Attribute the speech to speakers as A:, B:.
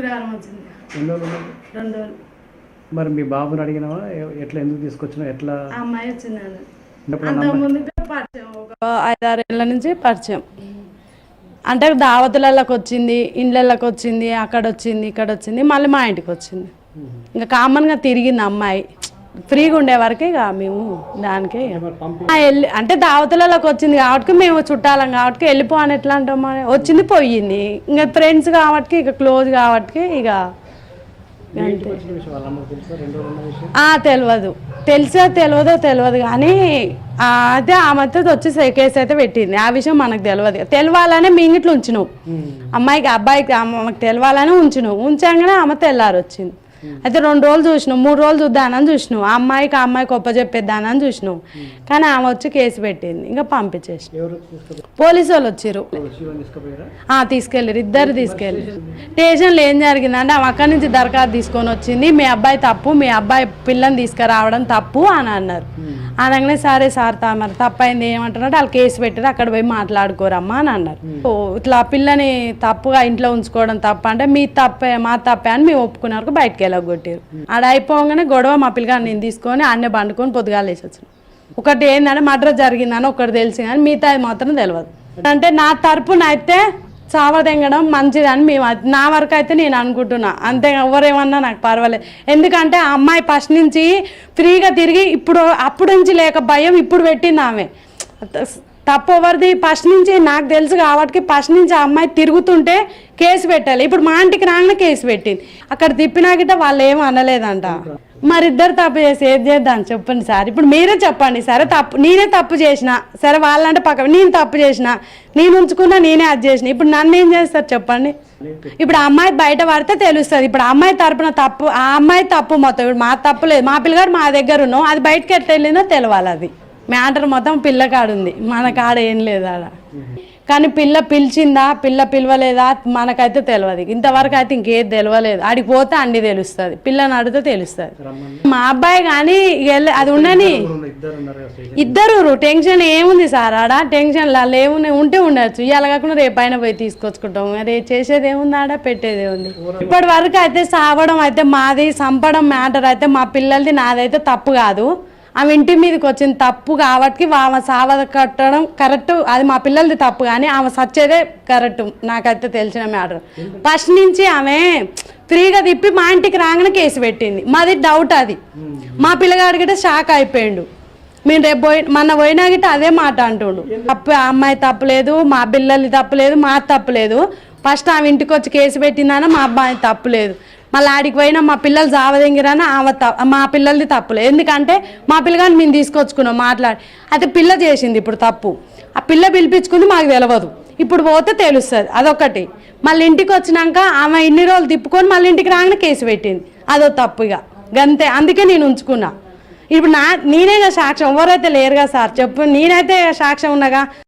A: శుక్రవారం వచ్చింది.
B: ఎన్ని రోజులు ఉన్నది?
A: రెండు రోజులు
B: మరి మీ బాబుని అడిగినావా? ఎ- ఎట్లా ఎందుకు తీసుకొచ్చినావు? ఎట్లా?
A: ఆ అమ్మాయి వచ్చిందని
B: ఉన్నప్పుడు
A: అంత
B: అమ్మాయి-
A: ముందు పరిచయం. ఒక ఐదారేళ్ళ నుంచి పరిచయం. అంటే దావతులలోకి వచ్చింది ఇండ్లలోకి వచ్చింది అక్కడ వచ్చింది ఇక్కడ వచ్చింది మళ్ళీ మా ఇంటికి వచ్చింది. ఇంకా కామన్గా తిరిగింది అమ్మాయి. ఫ్రీగా ఉండే వరకే ఇక మేము దానికే వెళ్ళి అంటే దావతులలోకి వచ్చింది కాబట్టి మేము చుట్టాలం కాబట్టి వెళ్ళిపో అని ఎట్లా అంటాం? వచ్చింది పోయింది. ఇంకా ఫ్రెండ్స్ కాబట్టి ఇక క్లోజ్ కాబట్టి ఇక తెలియదు తెలిసో? తెలియదో తెలియదు కానీ ఆ, అయితే ఆమెతో వచ్చి కేసు అయితే పెట్టింది. ఆ విషయం మనకు తెలియదు తెలవాలనే మీ ఇంట్లో ఉంచినావు అమ్మాయికి అబ్బాయికి ఆమెకు తెలవాలని ఉంచినావు ఉంచగానే ఆమె తెల్లారి వచ్చింది అయితే రెండు రోజులు చూసినావు మూడు రోజులు చూద్దానని చూసినావు. ఆ అమ్మాయికి ఆ అమ్మాయికి ఒప్ప చెప్పేద్దానని చూసినావు. కానీ ఆమె వచ్చి కేసు పెట్టింది ఇంకా పంపించేసి పోలీసు వాళ్ళు ఆ, తీసుకెళ్ళారు ఇద్దరు తీసుకెళ్ళారు స్టేషన్లో ఏం జరిగిందంటే ఆమె అక్కడి నుంచి దరఖాస్తు తీసుకొని వచ్చింది మీ అబ్బాయి తప్పు మీ అబ్బాయి పిల్లని తీసుకురావడం తప్పు అని అన్నారు. అనగానే సరే సార్ మరి తప్పైంది ఏమంటున్నాడు వాళ్ళు కేసు పెట్టారు అక్కడ పోయి మాట్లాడుకోరమ్మా అని అన్నారు. ఇట్లా పిల్లని తప్పుగా ఇంట్లో ఉంచుకోవడం తప్ప అంటే మీ తప్పే మా తప్పే అని మేము ఒప్పుకున్నారు బయటకు వెళ్ళగొట్టారు ఆడ అయిపోగానే గొడవ మా పిల్లగాని నేను తీసుకొని అన్నే బండుకొని పొద్దుగాలేసి వచ్చిన ఒకటి ఏంటంటే మర్డర్ జరిగిందని ఒకటి తెలిసి కానీ మిగతా మాత్రం తెలియదు అంటే నా తరపున అయితే చావదెంగడం మంచిదని మేము నా వరకు అయితే నేను అనుకుంటున్నా. అంతే ఎవరేమన్నా నాకు పర్వాలేదు. ఎందుకంటే ఆ అమ్మాయి ఫస్ట్ నుంచి ఫ్రీగా తిరిగి ఇప్పుడు అప్పుడు నుంచి లేక భయం ఇప్పుడు పెట్టింది ఆమె. తప్పు ఎవరిది ఫస్ట్ నుంచి నాకు తెలుసు కాబట్టి ఫస్ట్ నుంచి ఆ అమ్మాయి తిరుగుతుంటే కేసు పెట్టాలి. ఇప్పుడు మా ఇంటికి రాగానే కేసు పెట్టింది. అక్కడ తిప్పినా గిట్ట వాళ్ళు ఏం అనలేదంట. మరి ఇద్దరు తప్పు చేసి ఏది చేద్దాం చెప్పండి సార్. ఇప్పుడు మీరే చెప్పండి సరే. తప్పు నేనే తప్పు చేసిన సరే వాళ్ళంటే పక్క నేను తప్పు చేసిన నేను ఉంచుకున్నా నేనే అది చేసిన. ఇప్పుడు నన్ను ఏం చేస్తారు చెప్పండి? ఇప్పుడు ఆ అమ్మాయి బయట పడితే తెలుస్తుంది. ఇప్పుడు అమ్మాయి తరపున తప్పు ఆ అమ్మాయి తప్పు మొత్తం. ఇప్పుడు మా తప్పు లేదు. మా పిల్లగాడు మా దగ్గర ఉన్నాం అది బయటకు ఎట్లా వెళ్ళిందో తెలవాలి అది. మ్యాటర్ మొత్తం పిల్ల కాడ ఉంది మన కాడ ఏం లేదు ఆడ. కానీ పిల్ల పిలిచిందా పిల్ల పిలవలేదా మనకైతే తెలియదు ఇంతవరకు అయితే ఇంకేది తెలియలేదు ఆడికి పోతే అన్ని తెలుస్తుంది. పిల్లని అడిగితే తెలుస్తుంది. మా అబ్బాయి కానీ వెళ్ళ- అది ఉండని
B: ఇద్దరు
A: టెన్షన్ ఏముంది సార్. ఆడ టెన్షన్ లా ఏమున్నాయి ఉంటే ఉండొచ్చు ఇవాళ కాకుండా రేపైనా పోయి తీసుకొచ్చుకుంటాం మరి చేసేది ఏముంది ఆడ? పెట్టేది ఏముంది? ఇప్పటి వరకు అయితే సావడం అయితే మాది చంపడం మ్యాటర్ అయితే మా పిల్లలది నాదైతే తప్పు కాదు. ఆమె ఇంటి మీదకి వచ్చింది తప్పు కాబట్టి ఆమె సావ కట్టడం కరెక్ట్ అది మా పిల్లలది తప్పు కానీ ఆమె సచ్చేదే కరెక్ట్ నాకైతే తెలిసిన మ్యాటర్. ఫస్ట్ నుంచి ఆమె ఫ్రీగా తిప్పి మా ఇంటికి రాగానే కేసు పెట్టింది. మాది డౌట్ అది. మా పిల్లగాడి గిట్ట షాక్ అయిపోయిండు. మేము రేపు పోయి మొన్న పోయినా గిట్ట అదే మాట అంటుండు. తప్పు ఆ అమ్మాయి తప్పులేదు మా పిల్లలది తప్పులేదు మా తప్పులేదు ఫస్ట్ ఆమె ఇంటికి వచ్చి కేసు పెట్టిందన మా అబ్బాయి తప్పులేదు మళ్ళీ ఆడికి పోయినా మా పిల్లలు జావదెంగిరని ఆమె మా పిల్లలది తప్పులేదు ఎందుకంటే మా పిల్లగాని మేము తీసుకొచ్చుకున్నాం మాట్లాడి. అయితే పిల్ల చేసింది ఇప్పుడు తప్పు. ఆ పిల్ల పిలిపించుకుంది మాకు తెలియదు ఇప్పుడు పోతే తెలుస్తుంది. అదొకటి. మళ్ళీ ఇంటికి వచ్చినాక ఆమె ఇన్ని రోజులు తిప్పుకొని మళ్ళీ ఇంటికి రాగానే కేసు పెట్టింది. అదో తప్పు ఇక గంతే. అందుకే నేను ఉంచుకున్నా. ఇప్పుడు నా నేనే సాక్ష్యం. ఎవరైతే లేరుగా సార్? చెప్పు. నేనైతే సాక్ష్యం ఉన్నాగా